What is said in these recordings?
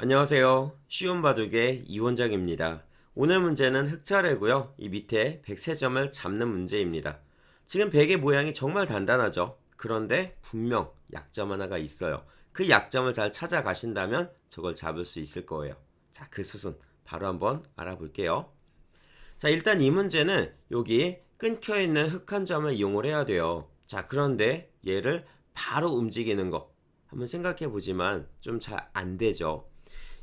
안녕하세요. 쉬운 바둑의 이원장입니다. 오늘 문제는 흑차례고요. 이 밑에 103점을 잡는 문제입니다. 지금 100의 모양이 정말 간단하죠. 그런데 분명 약점 하나가 있어요. 그 약점을 잘 찾아가신다면 저걸 잡을 수 있을 거예요. 자, 그 수순 바로 한번 알아볼게요. 자, 일단 이 문제는 여기 끊겨 있는 흑 한 점을 이용을 해야 돼요. 자, 그런데 얘를 바로 움직이는 거 한번 생각해 보지만 좀 잘 안 되죠.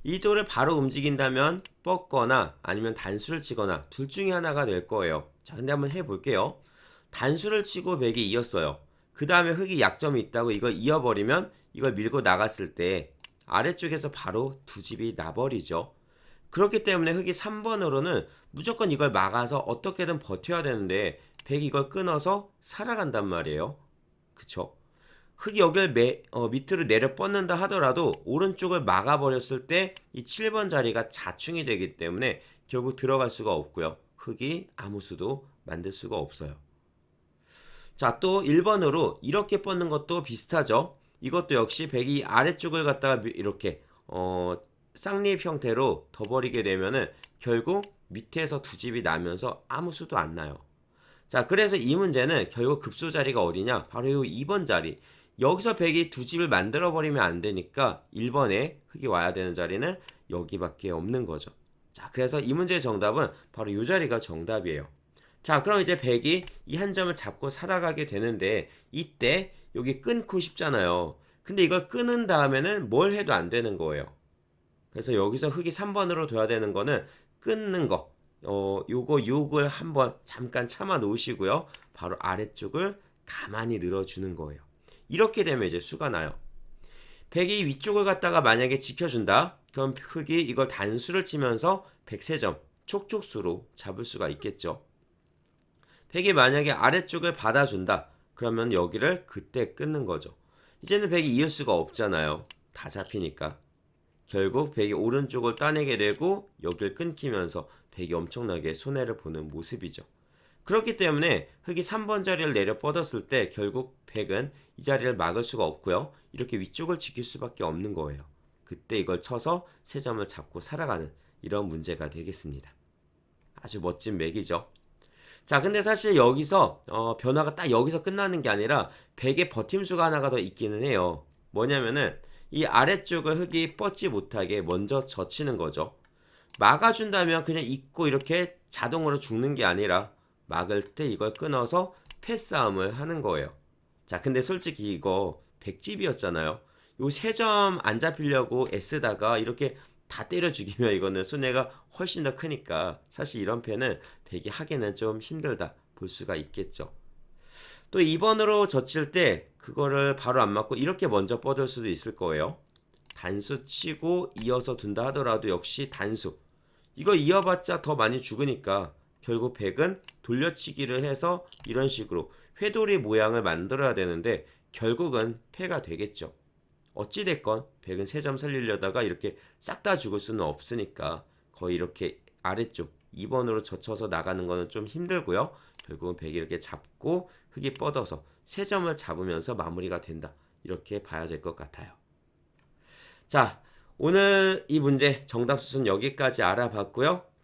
이 돌을 바로 움직인다면 뻗거나 아니면 단수를 치거나 둘 중에 하나가 될 거예요. 자, 근데 한번 해볼게요. 단수를 치고 백이 이었어요. 그 다음에 흙이 약점이 있다고 이걸 이어버리면 이걸 밀고 나갔을 때 아래쪽에서 바로 두 집이 나버리죠. 그렇기 때문에 흙이 3번으로는 무조건 이걸 막아서 어떻게든 버텨야 되는데 백이 이걸 끊어서 살아간단 말이에요. 그쵸? 흙이 여기를 매, 어, 밑으로 내려 뻗는다 하더라도 오른쪽을 막아버렸을 때 이 7번 자리가 자충이 되기 때문에 결국 들어갈 수가 없고요. 흙이 아무 수도 만들 수가 없어요. 자, 또 1번으로 이렇게 뻗는 것도 비슷하죠. 이것도 역시 백이 아래쪽을 갖다가 미- 이렇게 어, 쌍립 형태로 더 버리게 되면은 결국 밑에서 두 집이 나면서 아무 수도 안 나요. 자, 그래서 이 문제는 결국 급소 자리가 어디냐? 바로 이 2번 자리. 여기서 백이 두 집을 만들어 버리면 안 되니까 1번에 흙이 와야 되는 자리는 여기밖에 없는 거죠. 자, 그래서 이 문제의 정답은 바로 이 자리가 정답이에요. 자, 그럼 이제 백이 이 한 점을 잡고 살아가게 되는데 이때 여기 끊고 싶잖아요. 근데 이걸 끊은 다음에는 뭘 해도 안 되는 거예요. 그래서 여기서 흙이 3번으로 둬야 되는 거는 끊는 거. 어, 요거 6을 한번 잠깐 참아 놓으시고요. 바로 아래쪽을 가만히 늘어주는 거예요. 이렇게 되면 이제 수가 나요. 백이 위쪽을 갖다가 만약에 지켜준다. 그럼 흙이 이걸 단수를 치면서 103점, 촉촉수로 잡을 수가 있겠죠. 백이 만약에 아래쪽을 받아준다. 그러면 여기를 그때 끊는 거죠. 이제는 백이 이을 수가 없잖아요. 다 잡히니까. 결국 백이 오른쪽을 따내게 되고 여기를 끊기면서 백이 엄청나게 손해를 보는 모습이죠. 그렇기 때문에 흙이 3번 자리를 내려 뻗었을 때 결국 백은 이 자리를 막을 수가 없고요. 이렇게 위쪽을 지킬 수밖에 없는 거예요. 그때 이걸 쳐서 세 점을 잡고 살아가는 이런 문제가 되겠습니다. 아주 멋진 맥이죠. 자, 근데 사실 여기서 어, 변화가 딱 여기서 끝나는 게 아니라 백의 버팀수가 하나가 더 있기는 해요. 뭐냐면은 이 아래쪽을 흙이 뻗지 못하게 먼저 젖히는 거죠. 막아준다면 그냥 있고 이렇게 자동으로 죽는 게 아니라 막을 때 이걸 끊어서 패싸움을 하는 거예요. 자, 근데 솔직히 이거 백집이었잖아요. 요 세 점 안 잡히려고 애쓰다가 이렇게 다 때려 죽이면 이거는 손해가 훨씬 더 크니까 사실 이런 패는 백이 하기는 좀 힘들다 볼 수가 있겠죠. 또 2번으로 젖힐 때 그거를 바로 안 맞고 이렇게 먼저 뻗을 수도 있을 거예요. 단수 치고 이어서 둔다 하더라도 역시 단수. 이거 이어봤자 더 많이 죽으니까 결국 백은 돌려치기를 해서 이런 식으로 회돌이 모양을 만들어야 되는데 결국은 패가 되겠죠. 어찌됐건 백은 세점 살리려다가 이렇게 싹 다 죽을 수는 없으니까 거의 이렇게 아래쪽 2번으로 젖혀서 나가는 거는 좀 힘들고요. 결국은 백이 이렇게 잡고 흙이 뻗어서 세 점을 잡으면서 마무리가 된다. 이렇게 봐야 될 것 같아요. 자, 오늘 이 문제 정답 수순 여기까지 알아봤고요.